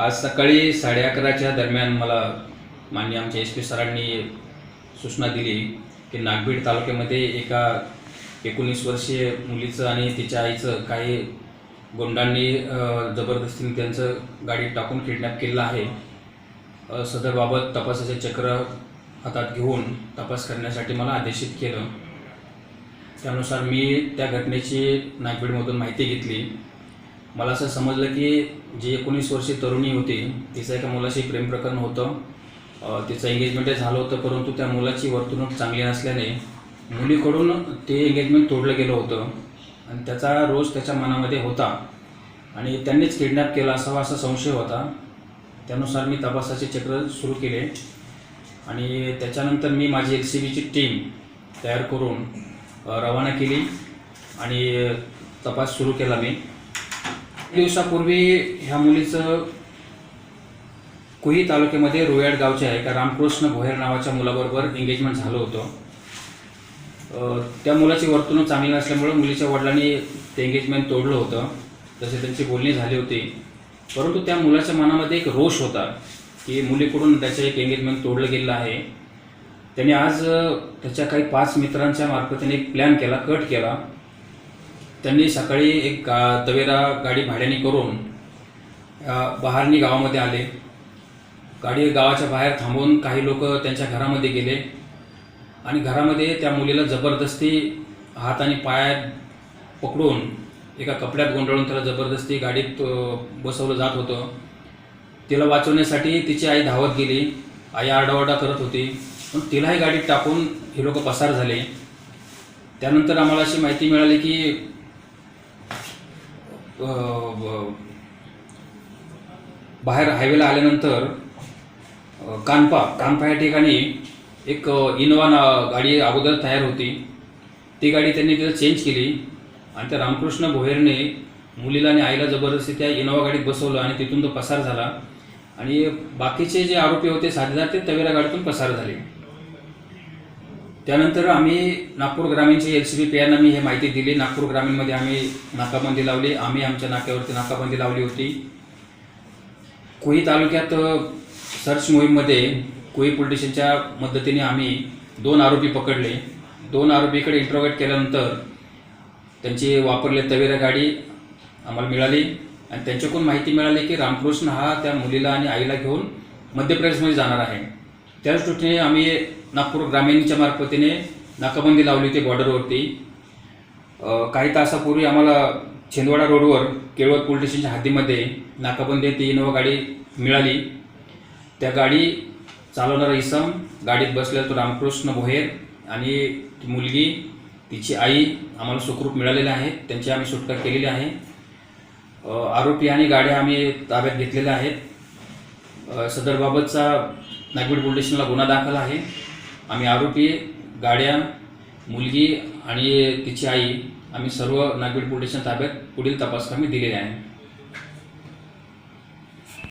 आज सकाळी साडे अकराच्या दरम्यान मला मान्य आमच्या एस पी सरांनी सूचना दिली की नागभीड तालुक्यामध्ये एका एकोणीस वर्षीय मुलीचं आणि तिच्या आईचं काही गुंडांनी जबरदस्तीने त्यांचं गाडीत टाकून किडनॅप केलेलं आहे. सदरबाबत तपासाचे चक्र हातात घेऊन तपास करण्यासाठी मला आदेशित केलं. त्यानुसार मी त्या घटनेची नागभीडमधून माहिती घेतली. मला असं समजलं की जी एकोणीस वर्षी तरुणी होती तिचं एका मुलाशी प्रेम प्रकरण होतं. तिचं एंगेजमेंटही झालं होतं परंतु त्या मुलाची वर्तणूक चांगली नसल्याने मुलीकडून ते एंगेजमेंट तोडलं गेलं होतं. आणि त्याचा रोज त्याच्या मनामध्ये होता. आणि त्यांनीच किडनॅप केला असावा असा संशय होता. त्यानुसार मी तपासाचे चक्र सुरू केले. आणि त्याच्यानंतर मी माझी एल सी बीची टीम तयार करून रवाना केली. आणि तपास सुरू केला मी. दिवसापूर्वी ह्या मुलीचं कुही तालुक्यामध्ये रोयाड गावच्या एका रामकृष्ण भोयर नावाच्या मुलाबरोबर एंगेजमेंट झालं होतं. त्या मुलाची वर्तणूक चांगली नसल्यामुळे मुलीच्या वडिलांनी ते एंगेजमेंट तोडलं होतं जसे त्यांची बोलणी झाली होती. परंतु त्या मुलाच्या मनामध्ये एक रोष होता की मुलीकडून त्याचं एक एंगेजमेंट तोडलं गेलेलं आहे. त्याने आज त्याच्या काही पाच मित्रांच्या मार्फत त्याने एक प्लॅन केला कट केला. त्यांनी सकाळी एक गा तवेरा गाडी भाड्याने करून अ, बहारणी गावामध्ये आले. गाडी गावाच्या बाहेर थांबवून काही लोक त्यांच्या घरामध्ये गेले आणि घरामध्ये त्या मुलीला जबरदस्ती हात आणि पायात पकडून एका कपड्यात गोंधळून त्याला जबरदस्ती गाडीत बसवलं जात होतं. तिला वाचवण्यासाठी तिची आई धावत गेली. आई आरडाओरडा करत होती. पण तिलाही गाडीत टाकून हे लोक पसार झाले. त्यानंतर आम्हाला अशी माहिती मिळाली की बाहेर हायवेला आल्यानंतर कानपा कानपा या ठिकाणी एक इनोवा ना गाडी अगोदर तयार होती. ती गाडी त्यांनी तिथं चेंज केली आणि त्या रामकृष्ण भोयरने मुलीला आणि आईला जबरदस्ती त्या इनोवा गाडीत बसवलं आणि तिथून तो पसार झाला. आणि बाकीचे जे आरोपी होते साथीदार ते तवेरा गाडीतून पसार झाले. त्यानंतर आम्ही नागपूर ग्रामीणचे एल सी बी पी मी हे माहिती दिली. नागपूर ग्रामीणमध्ये आम्ही नाकाबंदी लावली. आम्ही आमच्या नाक्यावरती नाकाबंदी लावली होती. कुई तालुक्यात सर्च मोहीममध्ये कुई पोलीस स्टेशनच्या मदतीने आम्ही दोन आरोपी पकडले. दोन आरोपीकडे इंट्रोगेट केल्यानंतर त्यांची वापरले तवेरा गाडी आम्हाला मिळाली आणि त्यांच्याकडून माहिती मिळाली की रामकृष्ण हा त्या मुलीला आणि आईला घेऊन मध्य प्रदेशमध्ये जाणार आहे. त्याच दृष्टीने आम्ही नागपूर ग्रामीणच्या मार्फतीने नाकाबंदी लावली होती बॉर्डरवरती काही तासापूर्वी आम्हाला छिंदवाडा रोडवर केळवत पोलीस स्टेशनच्या हद्दीमध्ये नाकाबंदी ती इनोवा गाडी मिळाली. त्या गाडी चालवणारा इसम गाडीत बसलेला तो रामकृष्ण मोहेर आणि ती मुलगी तिची आई आम्हाला सुखरूप मिळालेल्या आहेत. त्यांची आम्ही सुटका केलेली आहे. आरोपी आणि गाड्या आम्ही ताब्यात घेतलेल्या आहेत. सदरबाबतचा नागपूर पोलीस स्टेशनला गुन्हा दाखल आहे. आम्ही आरोपी गाड्या मुलगी आणि तिची आई आम्ही सर्व नागपूर पोलीस स्टेशन ताब्यात पुढील तपासकामी दिलेले आहे.